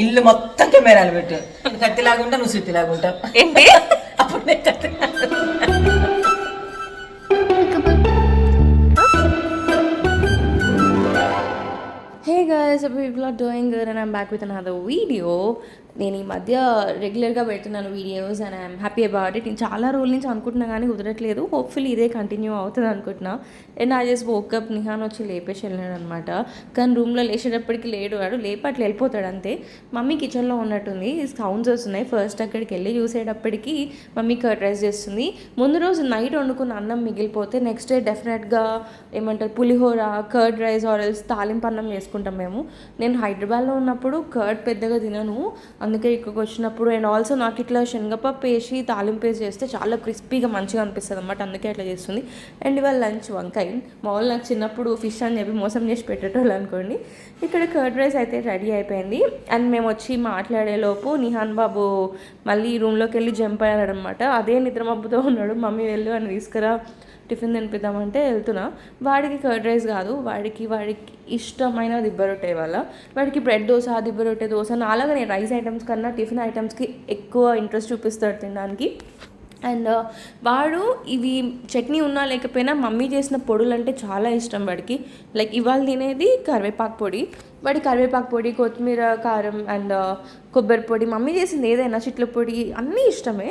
ఇల్లు మొత్తం కెమెరాలు పెట్టు. నేను కత్తిలాగుంటా నువ్వు సుత్తిలాగుంటావు ఏంటి? అప్పుడు నేను కత్తిలాగుంటా. Hey guys people are doing good and I'm back with another video నేను ఈ మధ్య రెగ్యులర్గా పెడుతున్నాను videos and I'm happy about it నేను చాలా రోజుల నుంచి అనుకుంటున్నా కానీ కుదరట్లేదు. హోప్ఫుల్లీ ఇదే కంటిన్యూ అవుతుంది అనుకుంటున్నా. And I just woke up Nihan వచ్చి లేపేసి వెళ్ళాడు అనమాట కానీ రూమ్లో లేచేటప్పటికి లేడు. వాడు లేపు అట్లా వెళ్ళిపోతాడు అంతే. మమ్మీ కిచెన్లో ఉన్నట్టుంది. సౌండ్స్ వస్తున్నాయి. ఫస్ట్ అక్కడికి వెళ్ళి చూసేటప్పటికి మమ్మీ కర్డ్ రైస్ చేస్తుంది. ముందు రోజు నైట్ వండుకున్న అన్నం మిగిలిపోతే నెక్స్ట్ డే డెఫినెట్గా ఏమంటారు? పులిహోర కర్డ్ రైస్ ఆరెల్స్ తాలింపు అన్నం చేసుకుంటాం మేము. నేను హైదరాబాద్లో ఉన్నప్పుడు కర్డ్ పెద్దగా తినను. అందుకే ఇక్కడికి వచ్చినప్పుడు అండ్ ఆల్సో నాకు ఇట్లా శనగపప్పు వేసి తాలింపు వేసి చేస్తే చాలా క్రిస్పీగా మంచిగా అనిపిస్తుంది అనమాట అందుకే అట్లా చేస్తుంది. అండ్ ఇవాళ లంచ్ వంకాయ. మామూలు నాకు చిన్నప్పుడు ఫిష్ అని చెప్పి మోసం చేసి పెట్టేటోళ్ళు అనుకోండి. ఇక్కడ కర్డ్ రైస్ అయితే రెడీ అయిపోయింది. అండ్ మేము వచ్చి మాట్లాడేలోపు నిహాన్ బాబు మళ్ళీ రూమ్లోకి వెళ్ళి జంప్ అయ్యాడు అనమాట అదే నిద్రమబ్బుతో ఉన్నాడు. మమ్మీ వెళ్ళు అని తీసుకురా. టిఫిన్ తినిపిద్దామంటే వెళ్తున్నా. వాడికి కర్డ్ రైస్ కాదు. వాడికి వాడికి ఇష్టమైన దిబ్బరొట్టె వల్ల వాడికి బ్రెడ్ దోశ దిబ్బరొట్టె దోశ నాలాగా నేను రైస్ ఐటమ్స్ కన్నా టిఫిన్ ఐటమ్స్కి ఎక్కువ ఇంట్రెస్ట్ చూపిస్తాడు తినడానికి. అండ్ వాడు ఇవి చట్నీ ఉన్నా లేకపోయినా మమ్మీ చేసిన పొడులు అంటే చాలా ఇష్టం వాడికి. లైక్ ఇవాళ తినేది కరివేపాకు పొడి వాడి కరివేపాకు పొడి కొత్తిమీర కారం అండ్ uh, కొబ్బరి పొడి. మమ్మీ చేసింది ఏదైనా చిట్ల పొడి అన్నీ ఇష్టమే.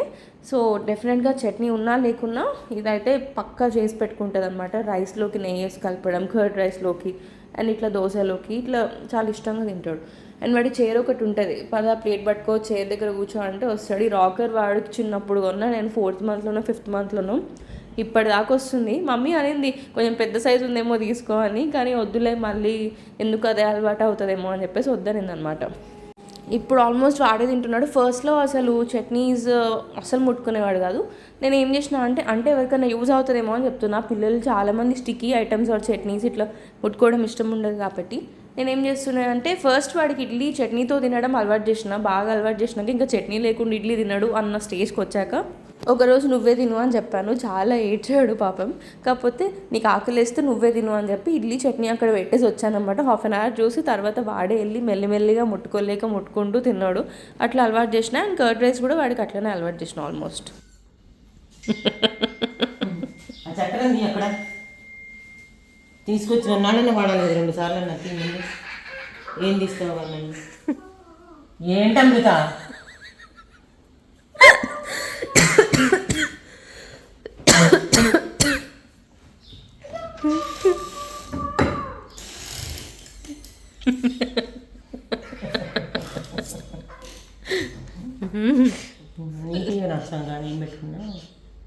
సో డెఫినెట్గా చట్నీ ఉన్నా లేకున్నా ఇదైతే పక్కా చేసి పెట్టుకుంటుంది అనమాట రైస్లోకి నెయ్యి వేసి కలపడం కర్డ్ రైస్లోకి అండ్ ఇట్లా దోశలోకి ఇట్లా చాలా ఇష్టంగా తింటాడు. అండ్ వాడి చైర్ ఒకటి ఉంటుంది. పద ప్లేట్ పట్టుకో చైర్ దగ్గర కూర్చో అంటే వస్తాడు. ఈ రాకర్ వాడికి చిన్నప్పుడు కొన్నా నేను ఫోర్త్ మంత్లోనో ఫిఫ్త్ మంత్లోనో ఇప్పటిదాకా వస్తుంది. మమ్మీ అనింది కొంచెం పెద్ద సైజు ఉందేమో తీసుకో అని. కానీ వద్దులే మళ్ళీ ఎందుకు అదే అలవాటు అవుతుందేమో అని చెప్పేసి వద్దనింది అనమాట ఇప్పుడు ఆల్మోస్ట్ వాడే తింటున్నాడు. ఫస్ట్లో అసలు చట్నీస్ అసలు ముట్టుకునేవాడు కాదు. నేను ఏం చేసిన అంటే అంటే ఎవరికైనా యూజ్ అవుతుందేమో అని చెప్తున్నా. పిల్లలు చాలామంది స్టిక్కీ ఐటమ్స్ ఆర్ చట్నీస్ ఇట్లా ముట్టుకోవడం ఇష్టం ఉండదు కాబట్టి. నేను ఏం చేస్తున్నానంటే ఫస్ట్ వాడికి ఇడ్లీ చట్నీతో తినడం అలవాటు చేసిన బాగా అలవాటు చేసినాక ఇంకా చట్నీ లేకుండా ఇడ్లీ తినడు అన్న స్టేజ్కి వచ్చాక ఒకరోజు నువ్వే తిను అని చెప్పాను. చాలా ఏడ్చాడు పాపం. కాకపోతే నీకు ఆకలిస్తే నువ్వే తిను అని చెప్పి ఇడ్లీ చట్నీ అక్కడ పెట్టేసి వచ్చానమాట హాఫ్ అన్ అవర్ చూసి తర్వాత వాడే వెళ్ళి మెల్లిమెల్లిగా ముట్టుకోలేక ముట్టుకుంటూ తిన్నాడు. అట్లా అలవాటు చేసిన అండ్ కర్డ్ రైస్ కూడా వాడికి అట్లనే అలవాటు చేసిన ఆల్మోస్ట్ అక్కడ. తీసుకొచ్చిన నాళ్ళనే వాడలేదు రెండు సార్లు అన్న తిని ఏం తీసుకోవాలి ఏంటమృత నీకు నష్టం కానీ ఏం పెట్టుకున్నా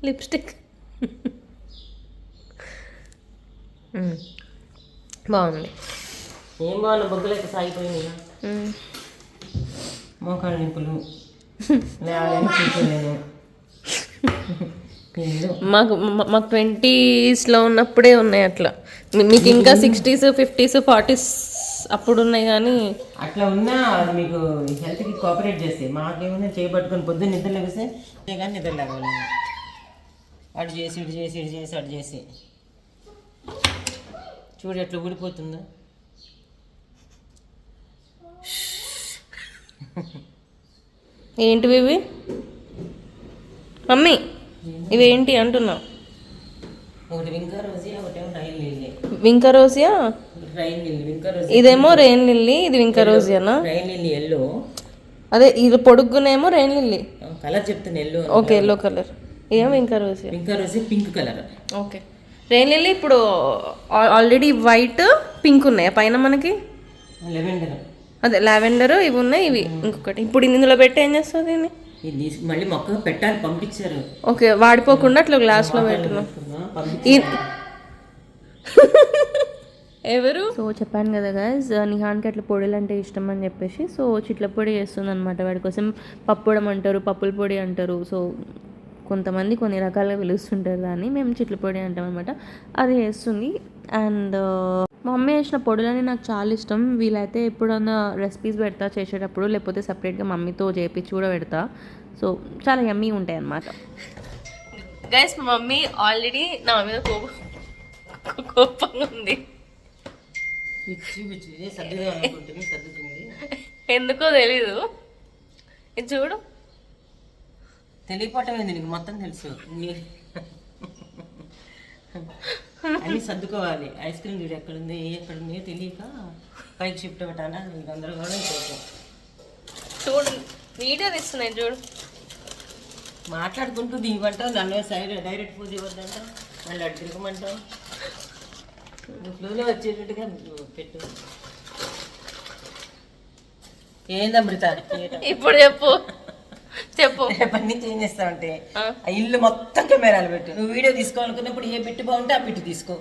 లిప్స్టిక్ బాగుంది ఏం బాగున్నా బొగ్గులైతే సాగిపోయినాయి మోకాళ్ళ నిప్పులు మాకు మాకు ట్వంటీస్లో ఉన్నప్పుడే ఉన్నాయి అట్లా మీకు ఇంకా సిక్స్టీస్ ఫిఫ్టీస్ ఫార్టీస్ అప్పుడు ఉన్నాయి కానీ అట్లా ఉన్నా మీకు హెల్త్కి కోఆపరేట్ చేస్తే మాకేమైనా చేయబట్టుకొని పొద్దున్న నిద్ర లేగిస్తే కానీ నిద్ర లేవాలి. అటు చేసి ఇటు చేసి ఇటు చేసి అటు చేసి. చూడు ఎట్లా ఊడిపోతుందో. ఏంటివి ఇవి? మమ్మీ ఇవేంటి అంటున్నా ఒకటి వింకా రోజీ ఒకటేమో rain lily vinca rosea rain lily vinca rosea ఇదేమో రెయిన్ లిల్లీ ఇది వింకరోజియానా రైన్ లిల్లీ ఎల్లో. అదే ఇది పొడుగునేమో రెయిన్ లిల్లీ. కలర్ చెప్తాను ఎల్లో ఓకే ఎల్లో కలర్. ఏమో vinca rosea vinca rosea pink colour. Okay. Rain lily ఇప్పుడు ఆల్రెడీ వైట్ పింక్ ఉన్నాయి పైన మనకి? లెవెండర్. అదే లావెండర్ ఇవి ఉన్నాయి ఇవి ఇంకొకటి. ఇప్పుడు ఇందులో పెట్టి ఏం చేస్తుంది దీన్ని? మళ్ళీ మొక్క పెట్టాలి పంపించారు. ఓకే వాడిపోకుండా అట్లా గ్లాస్లో పెట్టున్నాం పంపించారు ఎవరు? సో చెప్పాను కదా గైస్ నిహాన్కి అట్లా పొడులు అంటే ఇష్టం అని చెప్పేసి సో చిట్ల పొడి చేస్తుంది అనమాట వాడి కోసం. పప్పుడం అంటారు పప్పుల పొడి అంటారు. సో కొంతమంది కొన్ని రకాలుగా పిలుస్తుంటారు దాన్ని. మేము చిట్ల పొడి అంటాం అనమాట అది చేస్తుంది. అండ్ మా మమ్మీ చేసిన పొడులని నాకు చాలా ఇష్టం. వీలైతే ఎప్పుడన్నా రెసిపీస్ పెడతా చేసేటప్పుడు లేకపోతే సపరేట్గా మమ్మీతో చేపించి కూడా పెడతా. సో చాలా యమ్మీ ఉంటాయి అన్నమాట. గైస్ మా మమ్మీ ఆల్రెడీ నా మీద కోపం కోపంగా ఉంది. ఎందుకో తెలీదు. ఇది చూడు. తెలియపోవటం ఏంది నీకు మొత్తం తెలుసు. అన్ని సర్దుకోవాలి. ఐస్ క్రీమ్ చూడు ఎక్కడుంది ఏ ఎక్కడుంది తెలియక పైకి షిఫ్ట్ పెట్టాలా నీకు అందరూ కూడా చూడు వీడియో తీస్తున్నాయి చూడు. మాట్లాడుకుంటూ దిగమంటావు దాని సైడ్ డైరెక్ట్ పూజ ఇవ్వద్దంటావు మళ్ళీ అటు తిరగమంటావు. ఫ్లోలో వచ్చేటట్టుగా పెట్టు. ఏంది అమృత? ఇప్పుడు చెప్పు. చెప్పు. రేపటి నుంచి ఏం చేస్తావంటే ఆ. ఇల్లు మొత్తం కెమెరాలు పెట్టు. నువ్వు వీడియో తీసుకోవాలనుకున్నప్పుడు ఏ బిట్టు బాగుంటే ఆ బిట్టు తీసుకో.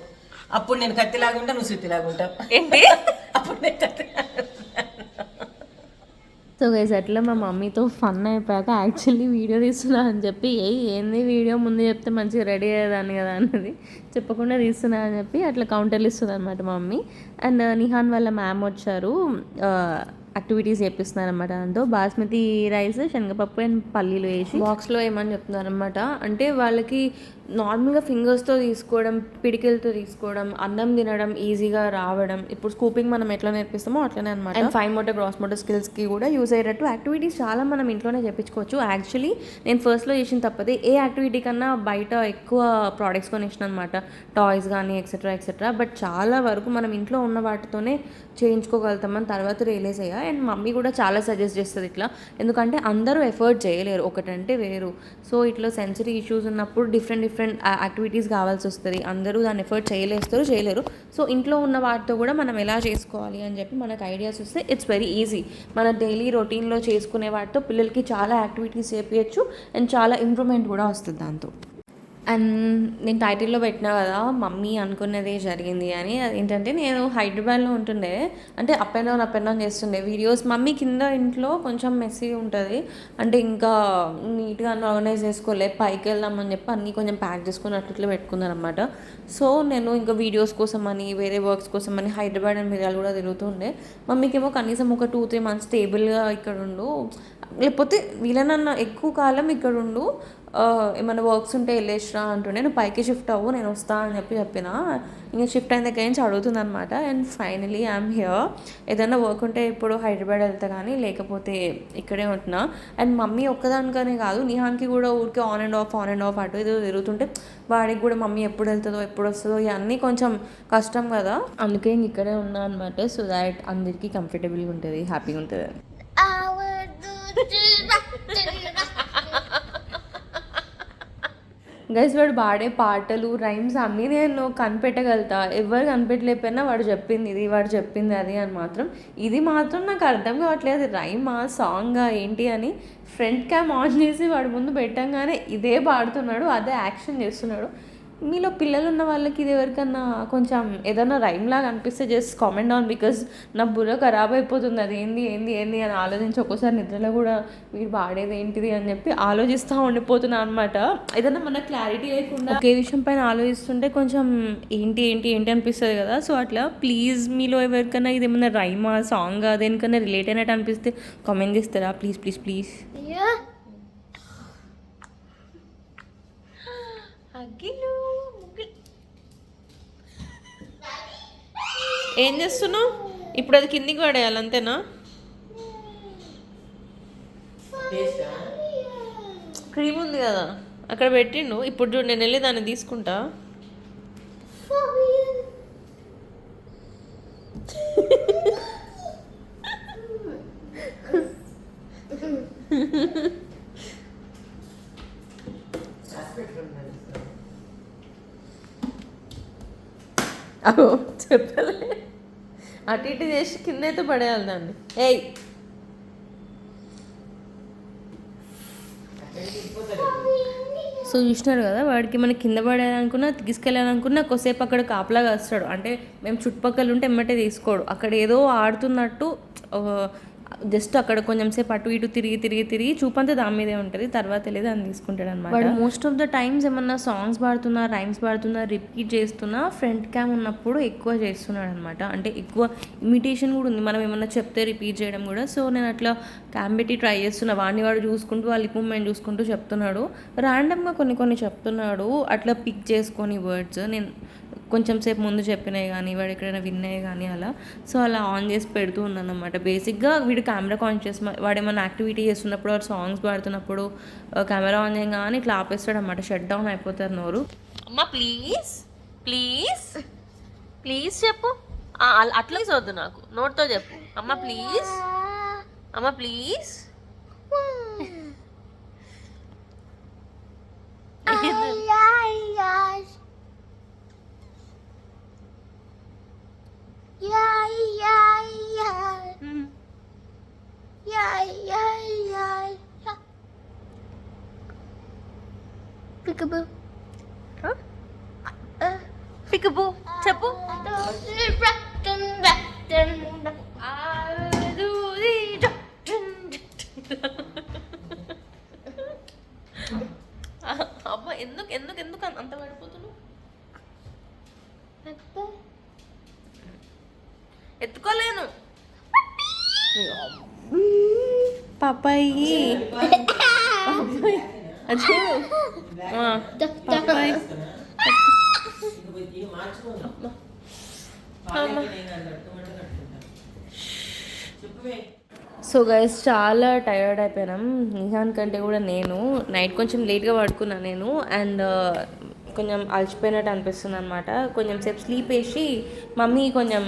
అప్పుడు నేను కత్తిలాగా ఉంటా నువ్వు సుత్తిలాగా ఉంటావు. ఏంటి? అప్పుడు నేను కత్తిలాగా సో గైస్ అట్లా మా మమ్మీతో ఫన్ అయిపోయాక యాక్చువల్లీ వీడియో తీస్తున్నా అని చెప్పి ఏ ఏంది వీడియో ముందు చెప్తే మంచిగా రెడీ అయ్యేదాన్ని కదా అన్నది. చెప్పకుండా తీస్తున్నా అని చెప్పి అట్లా కౌంటర్లు ఇస్తుంది అనమాట మా మమ్మీ. అండ్ uh, నిహాన్ వాళ్ళ మ్యామ్ వచ్చారు uh, యాక్టివిటీస్ చేపిస్తున్నారనమాట దాంతో. బాస్మతి రైస్ శనగపప్పు అండ్ పల్లీలు వేసి. బాక్స్లో ఏమని చెప్తున్నారనమాట అంటే వాళ్ళకి నార్మల్గా ఫింగర్స్తో తీసుకోవడం పిడికిలతో తీసుకోవడం అన్నం తినడం ఈజీగా రావడం. ఇప్పుడు స్కూపింగ్ మనం ఎట్లా నేర్పిస్తామో అట్లనే అనమాట and fine motor gross motor స్కిల్స్కి కూడా యూజ్ అయ్యేటట్టు యాక్టివిటీస్ చాలా మనం ఇంట్లోనే చేపించుకోవచ్చు. యాక్చువల్లీ నేను ఫస్ట్లో చేసిన తప్పదే ఏ యాక్టివిటీ కన్నా బయట ఎక్కువ ప్రోడక్ట్స్ కొనేసిన అనమాట టాయ్స్ కానీ ఎక్సెట్రా ఎక్సెట్రా బట్ చాలా వరకు మనం ఇంట్లో ఉన్న వాటితోనే చేయించుకోగలుగుతామని తర్వాత రియలైజ్ అయ్యా. అండ్ మమ్మీ కూడా చాలా సజెస్ట్ చేస్తుంది ఇట్లా. ఎందుకంటే అందరూ ఎఫర్ట్ చేయలేరు ఒకటంటే వేరు. సో ఇట్లా సెన్సరీ ఇష్యూస్ ఉన్నప్పుడు డిఫరెంట్ డిఫరెంట్ యాక్టివిటీస్ uh, కావాల్సి వస్తుంది. అందరూ దాన్ని ఎఫర్ట్ చేయలేస్తారు చేయలేరు. సో ఇంట్లో ఉన్న వాటితో కూడా మనం ఎలా చేసుకోవాలి అని చెప్పి మనకు ఐడియాస్ వస్తే ఇట్స్ వెరీ ఈజీ మన డైలీ రొటీన్లో చేసుకునే వాటితో పిల్లలకి చాలా యాక్టివిటీస్ చేపించచ్చు అండ్ చాలా ఇంప్రూవ్మెంట్ కూడా వస్తుంది దాంతో. అండ్ నేను టైటిల్లో పెట్టినా కదా మమ్మీ అనుకున్నదే జరిగింది అని. ఏంటంటే నేను హైదరాబాద్లో ఉంటుండే. అంటే up and down up and down చేస్తుండే వీడియోస్. మమ్మీ కింద ఇంట్లో కొంచెం మెస్సీ ఉంటుంది. అంటే ఇంకా నీట్గా ఆర్గనైజ్ చేసుకోలే. పైకి వెళ్దామని చెప్పి అన్నీ కొంచెం ప్యాక్ చేసుకుని అట్లా పెట్టుకున్నాను అనమాట సో నేను ఇంకా వీడియోస్ కోసం అని వేరే వర్క్స్ కోసం అని హైదరాబాద్ అండ్ మిర్యాలు కూడా తిరుగుతుండే మమ్మీకేమో కనీసం ఒక టూ త్రీ మంత్స్ స్టేబుల్గా ఇక్కడ ఉండు లేకపోతే వీళ్ళనన్న ఎక్కువ కాలం ఇక్కడ ఉండు ఏమైనా వర్క్స్ ఉంటే వెళ్ళేసిరా అంటుండే నువ్వు పైకి షిఫ్ట్ అవ్వు నేను వస్తా అని చెప్పి చెప్పిన ఇంకా షిఫ్ట్ అయిన దగ్గర నుంచి అడుగుతుంది అనమాట అండ్ ఫైనలీ ఐఎమ్ హియర్ ఏదైనా వర్క్ ఉంటే ఇప్పుడు హైదరాబాద్ వెళ్తా కానీ లేకపోతే ఇక్కడే ఉంటున్నా అండ్ మమ్మీ ఒక్కదానికనే కాదు నిహాన్కి కూడా ఊరికే on and off on and off అటు ఏదో తిరుగుతుంటే వాడికి కూడా మమ్మీ ఎప్పుడు వెళ్తుందో ఎప్పుడు వస్తుందో ఇవన్నీ కొంచెం కష్టం కదా అందుకే ఇంక ఇక్కడే ఉన్నా అనమాట సో దాట్ అందరికీ కంఫర్టబుల్గా ఉంటుంది హ్యాపీగా ఉంటుంది గైస్ వాడు పాడే పాటలు రైమ్స్ అన్నీ నేను కనిపెట్టగలుగుతా. ఎవరు కనిపెట్టలేకపోయినా వాడు చెప్పింది ఇది వాడు చెప్పింది అది అని మాత్రం. ఇది మాత్రం నాకు అర్థం కావట్లేదు. అది రైమా సాంగా ఏంటి అని ఫ్రంట్ క్యామ్ ఆన్ చేసి వాడు ముందు పెట్టంగానే ఇదే పాడుతున్నాడు అదే యాక్షన్ చేస్తున్నాడు. మీలో పిల్లలు ఉన్న వాళ్ళకి ఇది ఎవరికన్నా కొంచెం ఏదైనా రైమ్ లాగా అనిపిస్తే జస్ట్ కామెంట్ ఆన్ బికాస్ నా బుర్ర ఖరాబ్ అయిపోతుంది. అది ఏంది ఏంది ఏంది అని ఆలోచించి ఒక్కోసారి నిద్రలో కూడా మీరు పాడేది ఏంటిది అని చెప్పి ఆలోచిస్తూ ఉండిపోతున్నా అనమాట ఏదైనా మన క్లారిటీ లేకుండా ఒకే విషయం పైన ఆలోచిస్తుంటే కొంచెం ఏంటి ఏంటి ఏంటి అనిపిస్తుంది కదా. సో అట్లా ప్లీజ్ మీలో ఎవరికైనా ఇది ఏమైనా రైమా సాంగ్ దేనికన్నా రిలేట్ అయినట్టు అనిపిస్తే కామెంట్ చేస్తారా? ప్లీజ్ ప్లీజ్ ప్లీజ్ ఏం చేస్తున్నావు? ఇప్పుడు అది కిందికి పడేయాలి అంతేనా? క్రీమ్ ఉంది కదా అక్కడ పెట్టిండు. ఇప్పుడు చూడు నేను వెళ్ళి దాన్ని తీసుకుంటా. అగో చెప్పలే. అటు ఇటు చేసి కింద అయితే పడేయాలి దాన్ని ఏయ్. సో చూసినారు కదా వాడికి మనం కింద పడేయాలనుకున్నా తీసుకెళ్ళాలనుకున్నా కొసేపు అక్కడ కాపలాగా వస్తాడు అంటే మేము చుట్టుపక్కల ఉంటే ఎమ్మటే తీసుకోడు. అక్కడ ఏదో ఆడుతున్నట్టు జస్ట్ అక్కడ కొంచెం సేపు అటు ఇటు తిరిగి తిరిగి తిరిగి చూపంతా దాని మీదే ఉంటుంది తర్వాత లేదు అని తీసుకుంటాడు అనమాట వాడు మోస్ట్ ఆఫ్ ద టైమ్స్ ఏమన్నా సాంగ్స్ పాడుతున్నా రైమ్స్ పాడుతున్నా రిపీట్ చేస్తున్నా ఫ్రంట్ క్యామ్ ఉన్నప్పుడు ఎక్కువ చేస్తున్నాడు అనమాట అంటే ఎక్కువ ఇమిటేషన్ కూడా ఉంది. మనం ఏమన్నా చెప్తే రిపీట్ చేయడం కూడా. సో నేను అట్లా క్యామ్ పెట్టి ట్రై చేస్తున్నా. వాడిని వాడు చూసుకుంటూ వాళ్ళ మూమెంట్ చూసుకుంటూ చెప్తున్నాడు. ర్యాండమ్గా కొన్ని కొన్ని చెప్తున్నాడు. అట్లా పిక్ చేసుకొని వర్డ్స్ నేను కొంచెం సేపు ముందు చెప్పినాయి కానీ వాడు ఎక్కడైనా విన్నాయి కానీ అలా. సో అలా ఆన్ చేసి పెడుతూ ఉన్నాను అనమాట బేసిక్గా వీడు కెమెరా కాన్షియస్ వాడు ఏమైనా యాక్టివిటీ చేస్తున్నప్పుడు వాడు సాంగ్స్ పాడుతున్నప్పుడు కెమెరా ఆన్ చేయగానే ఇట్లా ఆపేస్తాడు అనమాట షట్ డౌన్ అయిపోతారు నోరు. అమ్మ ప్లీజ్ ప్లీజ్ ప్లీజ్ చెప్పు. అట్లా వద్దు నాకు. నోట్తో చెప్పు. అమ్మ ప్లీజ్ అమ్మ ప్లీజ్ Peekaboo. పికబు చెప్పు అమ్మ ఎందుకు ఎందుకు ఎందుకు అంత పడిపోతున్నావు? ఎత్తుకోలేను. పాపాయి. అచ్చు. సో గైస్ చాలా టైర్డ్ అయిపోయినాం. నిహాన్ కంటే కూడా నేను. నైట్ కొంచెం లేట్గా పడుకున్నాను నేను. అండ్ కొంచెం అలసిపోయినట్టు అనిపిస్తుంది అనమాట కొంచెం సేపు స్లీప్ వేసి మమ్మీ కొంచెం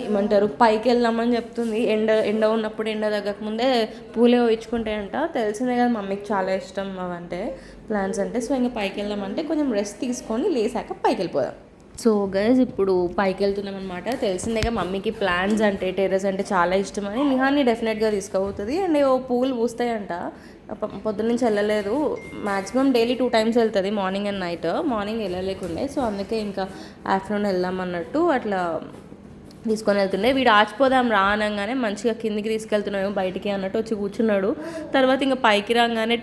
ఏమంటారు పైకి వెళ్దామని చెప్తుంది. ఎండ ఎండ ఉన్నప్పుడు ఎండ తగ్గక ముందే పూలే ఇచ్చుకుంటాయంట తెలిసిందే కదా మమ్మీకి చాలా ఇష్టం అవంటే ప్లాన్స్ అంటే. సో ఇంకా పైకి వెళ్దామంటే కొంచెం రెస్ట్ తీసుకొని లేసాక పైకి వెళ్ళిపోదాం. సో గైజ్ ఇప్పుడు పైకి వెళ్తున్నాం అనమాట తెలిసిందేగా మమ్మీకి ప్లాన్స్ అంటే టెర్రస్ అంటే చాలా ఇష్టం అని. నిహాన్ని డెఫినెట్గా తీసుకుపోతుంది. అండ్ ఓ పూలు పూస్తాయంట. పొద్దున్న నుంచి వెళ్ళలేదు. మాక్సిమం డైలీ టూ టైమ్స్ వెళ్తుంది మార్నింగ్ అండ్ నైట్. మార్నింగ్ వెళ్ళలేకుండే సో అందుకే ఇంకా ఆఫ్టర్నూన్ వెళ్దాం అన్నట్టు అట్లా తీసుకొని వెళ్తుండే. వీడు ఆచిపోదాం రా అనగానే మంచిగా కిందికి తీసుకెళ్తున్నాము బయటికి అన్నట్టు వచ్చి కూర్చున్నాడు. తర్వాత ఇంకా పైకి రాగానే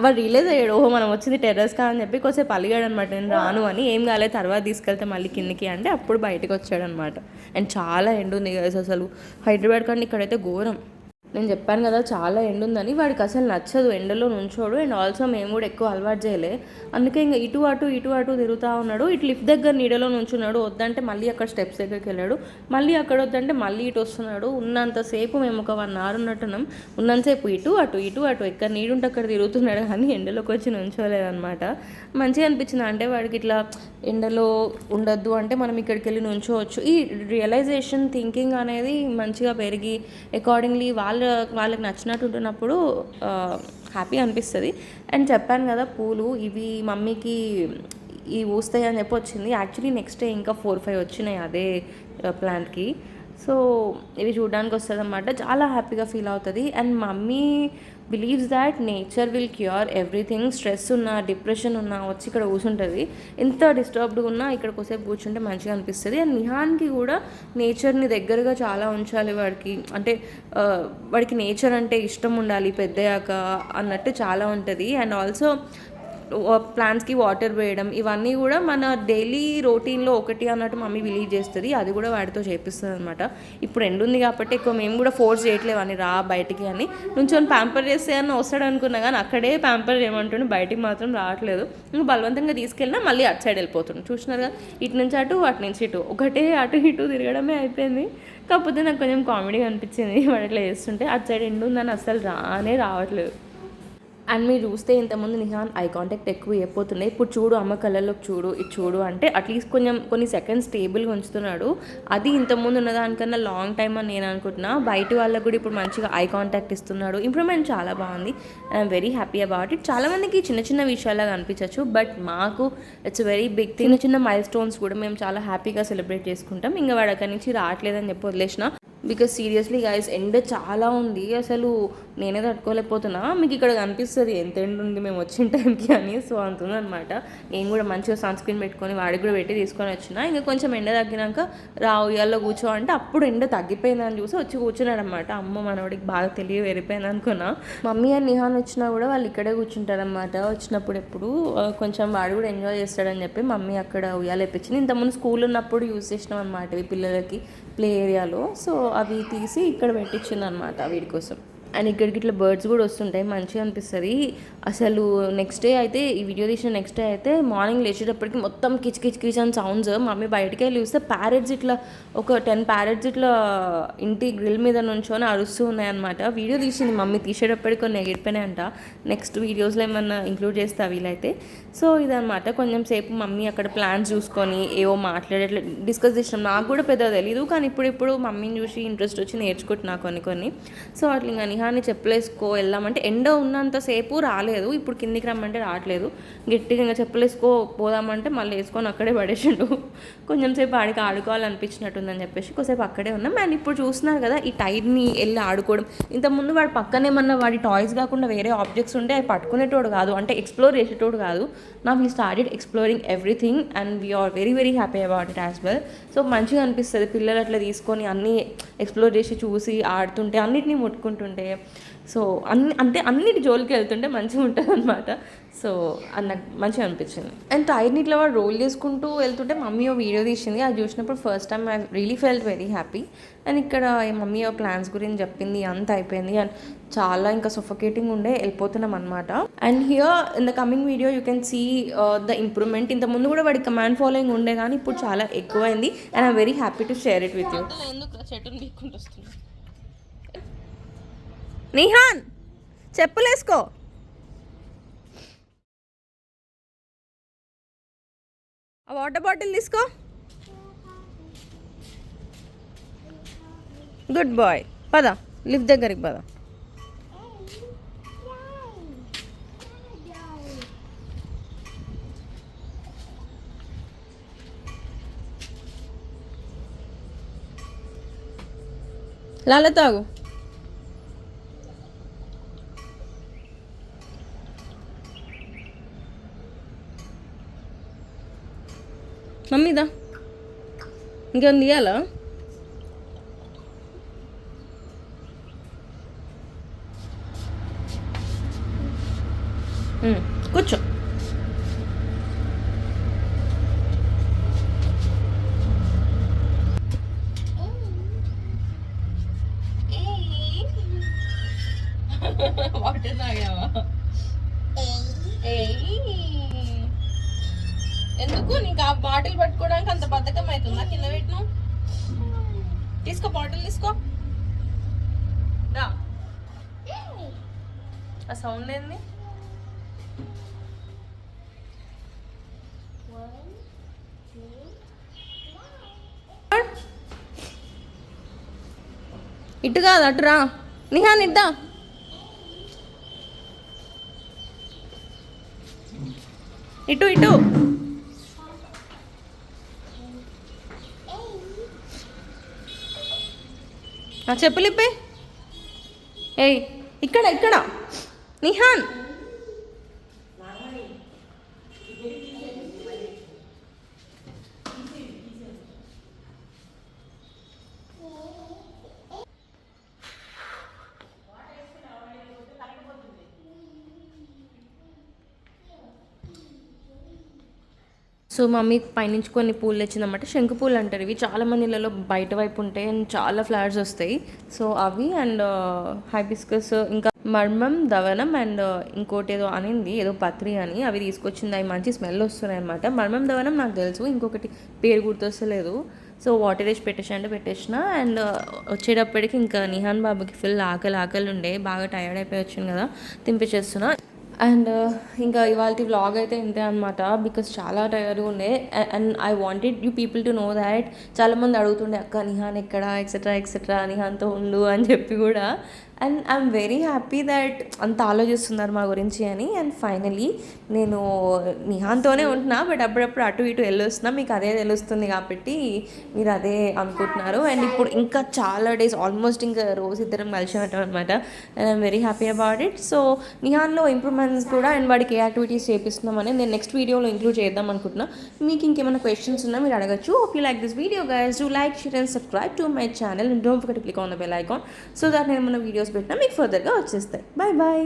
వాడు రిలీజ్ అయ్యాడు ఓహో మనం వచ్చింది టెర్రస్ కా? అని చెప్పి కొంచెం పలిగాడు అనమాట నేను రాను అని. ఏం కాలేదు తర్వాత తీసుకెళ్తే మళ్ళీ కిందికి అంటే అప్పుడు బయటకు వచ్చాడు అనమాట అండ్ చాలా ఎండు ఉంది కదా అసలు. హైదరాబాద్ కానీ ఇక్కడైతే ఘోరం. నేను చెప్పాను కదా చాలా ఎండ ఉందని. వాడికి అసలు నచ్చదు ఎండలో నుంచోడు. అండ్ ఆల్సో మేము కూడా ఎక్కువ అలవాటు చేయలే. అందుకే ఇంకా ఇటు అటు ఇటు అటు తిరుగుతూ ఉన్నాడు. ఇటు లిఫ్ట్ దగ్గర నీడలో నుంచున్నాడు. వద్దంటే మళ్ళీ అక్కడ స్టెప్స్ దగ్గరికి వెళ్ళాడు. మళ్ళీ అక్కడ వద్దంటే మళ్ళీ ఇటు వస్తున్నాడు. ఉన్నంతసేపు మేము ఒక వన్ అవర్ ఉన్నట్టున్నాం. ఉన్నంతసేపు ఇటు అటు ఇటు అటు. ఎక్కడ నీడుంటే అక్కడ తిరుగుతున్నాడు. కానీ ఎండలోకి వచ్చి నుంచోలేదన్నమాట. మంచిగా అనిపించింది? అంటే వాడికి ఇట్లా ఎండలో ఉండొద్దు అంటే మనం ఇక్కడికి వెళ్ళి నుంచోవచ్చు. ఈ రియలైజేషన్ థింకింగ్ అనేది మంచిగా పెరిగి అకార్డింగ్లీ వాళ్ళ వాళ్ళకి నచ్చినట్టు ఉంటున్నప్పుడు హ్యాపీ అనిపిస్తుంది. అండ్ చెప్పాను కదా పూలు ఇవి మమ్మీకి ఇవి ఊస్తాయి అని చెప్పి వచ్చింది. యాక్చువల్లీ నెక్స్ట్ డే ఇంకా ఫోర్ ఫైవ్ వచ్చినాయి అదే ప్లాంట్కి. సో ఇవి చూడడానికి వస్తుంది అనమాట చాలా హ్యాపీగా ఫీల్ అవుతుంది. And mummy believes that nature will cure everything. Stress ఉన్నా డిప్రెషన్ ఉన్నా వచ్చి ఇక్కడ కూర్చుంటుంది. ఎంత డిస్టర్బ్డ్గా ఉన్నా ఇక్కడ కొసేపు కూర్చుంటే మంచిగా అనిపిస్తుంది. అండ్ నిహాన్కి కూడా నేచర్ని దగ్గరగా చాలా ఉంచాలి వాడికి. అంటే వాడికి నేచర్ అంటే ఇష్టం ఉండాలి పెద్దయ్యాక అన్నట్టు చాలా ఉంటుంది. అండ్ ఆల్సో ప్లాంట్స్కి వాటర్ వేయడం ఇవన్నీ కూడా మన డైలీ రొటీన్లో ఒకటి అన్నట్టు మమ్మీ బిలీవ్ చేస్తుంది. అది కూడా వాడితో చేపిస్తుంది అనమాట ఇప్పుడు ఎండుంది ఉంది కాబట్టి ఎక్కువ మేము కూడా ఫోర్స్ చేయట్లేవు అని రా బయటికి అని. నుంచొని ప్యాంపర్ చేస్తే అని వస్తాడు అనుకున్నా కానీ అక్కడే ప్యాంపర్ చేయమంటుండే. బయటికి మాత్రం రావట్లేదు. ఇంకా బలవంతంగా తీసుకెళ్ళినా మళ్ళీ అటు సైడ్ వెళ్ళిపోతుండు. చూసినారు కదా ఇటు నుంచి అటు అటు నుంచి ఇటు. ఒకటే అటు ఇటు తిరగడమే అయిపోయింది. కాకపోతే నాకు కొంచెం కామెడీగా అనిపించింది. వాడు చేస్తుంటే అటు సైడ్ ఎండు ఉందని అసలు రానే రావట్లేదు. అండ్ మీరు చూస్తే ఇంతకుముందు నిహాన్ ఐ కాంటాక్ట్ ఎక్కువ అయిపోతున్నాయి. ఇప్పుడు చూడు అమ్మ కళ్ళలోకి చూడు ఇది చూడు అంటే అట్లీస్ట్ కొంచెం కొన్ని సెకండ్స్ స్టేబుల్గా ఉంచుతున్నాడు. అది ఇంతకుముందు ఉన్న దానికన్నా లాంగ్ టైం అని నేను అనుకుంటున్నా. బయట వాళ్ళకు కూడా ఇప్పుడు మంచిగా ఐ కాంటాక్ట్ ఇస్తున్నాడు. ఇంప్రూవ్మెంట్ చాలా బాగుంది. I'm very happy about it చాలామందికి చిన్న చిన్న విషయాలుగా అనిపించవచ్చు బట్ మాకు ఇట్స్ వెరీ బిగ్ చిన్న చిన్న మైల్ స్టోన్స్ కూడా మేము చాలా హ్యాపీగా సెలబ్రేట్ చేసుకుంటాం. ఇంకా వాడు అక్కడి నుంచి రావట్లేదని చెప్పి వదిలేసిన. బికాస్ సీరియస్లీ గైస్ ఎండ చాలా ఉంది. అసలు నేనే తట్టుకోలేకపోతున్నా. మీకు ఇక్కడ కనిపిస్తుంది ఎంత ఎండ ఉంది మేము వచ్చిన టైంకి అని సో అంతుంది అనమాట నేను కూడా మంచిగా సన్ స్క్రీన్ పెట్టుకొని వాడికి కూడా పెట్టి తీసుకొని వచ్చిన. ఇంకా కొంచెం ఎండ తగ్గినాక రా ఉయ్యాల్లో కూర్చో అంటే అప్పుడు ఎండ తగ్గిపోయిందని చూసి వచ్చి కూర్చున్నాడనమాట అమ్మ మనవాడికి బాగా తెలియ వెళ్ళిపోయింది అనుకున్నా. మమ్మీ అండ్ నిహాన్ వచ్చినా కూడా వాళ్ళు ఇక్కడే కూర్చుంటారనమాట వచ్చినప్పుడు ఎప్పుడు కొంచెం వాడు కూడా ఎంజాయ్ చేస్తాడని చెప్పి మమ్మీ అక్కడ ఉయ్యాలు వేపించింది ఇంతకుముందు స్కూల్ ఉన్నప్పుడు యూజ్ చేసినాం అనమాట ఇవి పిల్లలకి ప్లే ఏరియాలో. సో అవి తీసి ఇక్కడ పెట్టించింది అనమాట వీడి కోసం. అండ్ ఇక్కడికి ఇట్లా బర్డ్స్ కూడా వస్తుంటాయి మంచిగా అనిపిస్తుంది. అసలు నెక్స్ట్ డే అయితే ఈ వీడియో తీసిన నెక్స్ట్ డే అయితే మార్నింగ్ లేచేటప్పటికి మొత్తం కిచ్ కిచ్ కిచ్ అని సౌండ్స్ మమ్మీ బయటికి వెళ్ళి చూస్తే ప్యారెట్స్ ఇట్లా ఒక టెన్ ప్యారెట్స్ ఇట్లా ఇంటి గ్రిల్ మీద నుంచొని అరుస్తూ ఉన్నాయన్నమాట. వీడియో తీసింది మమ్మీ తీసేటప్పటికి కొన్ని ఎగిరిపోయినాయంట నెక్స్ట్ వీడియోస్లో ఏమన్నా ఇంక్లూడ్ చేస్తా వీలైతే. సో ఇదనమాట కొంచెం సేపు మమ్మీ అక్కడ ప్లాన్స్ చూసుకొని ఏవో మాట్లాడేట్లా డిస్కస్ చేసినాం. నాకు కూడా పెద్దగా తెలియదు కానీ ఇప్పుడు ఇప్పుడు మమ్మీని చూసి ఇంట్రెస్ట్ వచ్చి నేర్చుకుంటున్నా కొన్ని కొన్ని. సో అట్లా ఇంకా నిహాని చెప్పలేసుకో వెళ్దామంటే ఎండ ఉన్నంతసేపు రాలేదు. ఇప్పుడు కిందికి రమ్మంటే రావట్లేదు. గట్టిగా ఇంకా పోదామంటే మళ్ళీ వేసుకొని అక్కడే పడేసిండు. కొంచెం సేపు ఆడికి ఆడుకోవాలనిపించినట్టుందని చెప్పేసి కొద్దిసేపు అక్కడే ఉన్నాం. అండ్ ఇప్పుడు చూస్తున్నారు కదా ఈ టైర్ని వెళ్ళి ఆడుకోవడం. ఇంతకుముందు వాడు పక్కనే ఏమన్నా వాడి టాయ్స్ కాకుండా వేరే ఆబ్జెక్ట్స్ ఉంటే అవి పట్టుకునేటోడు కాదు. అంటే ఎక్స్ప్లోర్ చేసేటోడు కాదు. నా we started exploring everything and we are very very happy about it as well so మంచిగా అనిపిస్తుంది. పిల్లలు అట్లా తీసుకొని అన్నీ ఎక్స్ప్లోర్ చేసి చూసి ఆడుతుంటే అన్నిటినీ ముట్టుకుంటుంటే సో అన్ని అంటే అన్నిటి జోలికి వెళ్తుంటే మంచిగా ఉంటుంది అనమాట సో అది నాకు మంచిగా అనిపించింది. అండ్ టైర్ని ఇట్లా వాడు రోల్ చేసుకుంటూ వెళ్తుంటే మమ్మీ ఓ వీడియో తీసింది. అది చూసినప్పుడు first time I really felt very happy. And ఇక్కడ ఈ మమ్మీ ఓ ప్లాన్స్ గురించి చెప్పింది అంత అయిపోయింది. అండ్ చాలా ఇంకా సొఫకేటింగ్ ఉండే వెళ్ళిపోతున్నాం అనమాట and here in the coming video you can see the improvement. ఇంత ముందు కూడా వాడి కమాండ్ ఫాలోయింగ్ ఉండే కానీ ఇప్పుడు చాలా ఎక్కువైంది. And I very happy to share it with you. ఎందుకు చెట్టుని నిహాన్ చెప్పులేసుకో. ఆ వాటర్ బాటిల్ తీసుకో. Good boy. పద లిఫ్ట్ దగ్గరికి పద. లాల తాగు. మమ్మీదా? ఇంకేం తీయాలా ఇటు కాదు అటురా నిహాన్ ఇద్దా ఇటు ఇటు. ఆ చెప్పులు ఇప్పే ఏయ్ ఇక్కడ ఇక్కడ. నిహాన్. సో మమ్మీ పైనుంచి కొన్ని పూలు తెచ్చిందన్నమాట. శంకు పూలు అంటారు ఇవి. చాలా మందిలలో ఇళ్ళలో బయట వైపు ఉంటాయి అండ్ చాలా ఫ్లవర్స్ వస్తాయి. సో అవి అండ్ హైబిస్కస్ ఇంకా మర్మం దవనం అండ్ ఇంకోటి ఏదో అనింది. ఏదో పత్రి అని. అవి తీసుకొచ్చింది. అవి మంచి స్మెల్ వస్తున్నాయి అనమాట మర్మం దవనం నాకు తెలుసు. ఇంకొకటి పేరు గుర్తొస్తలేదు. సో వాటర్ వేసి పెట్టేసి అంటే పెట్టేసిన. అండ్ వచ్చేటప్పటికి ఇంకా నిహాన్ బాబుకి ఫుల్ ఆకలి ఆకలి ఉండే. బాగా టైర్డ్ అయిపోయి వచ్చింది కదా. తినిపించేస్తున్నా. అండ్ ఇంకా ఇవాళ వ్లాగ్ అయితే ఇంతే అనమాట బికాస్ చాలా టైర్గా ఉండే. And I wanted you people to know that చాలామంది అడుగుతుండే అక్క నిహాన్ ఎక్కడ? ఎక్సెట్రా ఎక్సెట్రా నిహాన్తో ఉండు అని చెప్పి కూడా. And I'm very happy that అంత ఆలోచిస్తున్నారు మా గురించి అని. అండ్ ఫైనలీ నేను నిహాన్తోనే ఉంటున్నా బట్ అప్పుడప్పుడు అటు ఇటు వెళ్ళొస్తున్నా. మీకు అదే తెలుస్తుంది కాబట్టి మీరు అదే అనుకుంటున్నారు. అండ్ ఇప్పుడు ఇంకా చాలా డేస్ ఆల్మోస్ట్ ఇంకా రోజు ఇద్దరం కలిసి ఉంటాం అనమాట and I'm very happy about it. So నిహాన్లో improvements కూడా అండ్ వాడికి ఏ యాక్టివిటీస్ చేపిస్తున్నామని నేను నెక్స్ట్ వీడియోలో ఇంక్లూడ్ చేద్దాం అనుకుంటున్నా. మీకు ఇంకేమైనా క్వశ్చన్స్ ఉన్నా మీరు అడగచ్చు. Hope you like this video guys do like share and subscribe to my channel and don't forget click on the bell icon so that నేను మన వీడియోస్ పెట్టినా మీకు ఫర్దర్గా వచ్చేస్తాయి బాయ్ బాయ్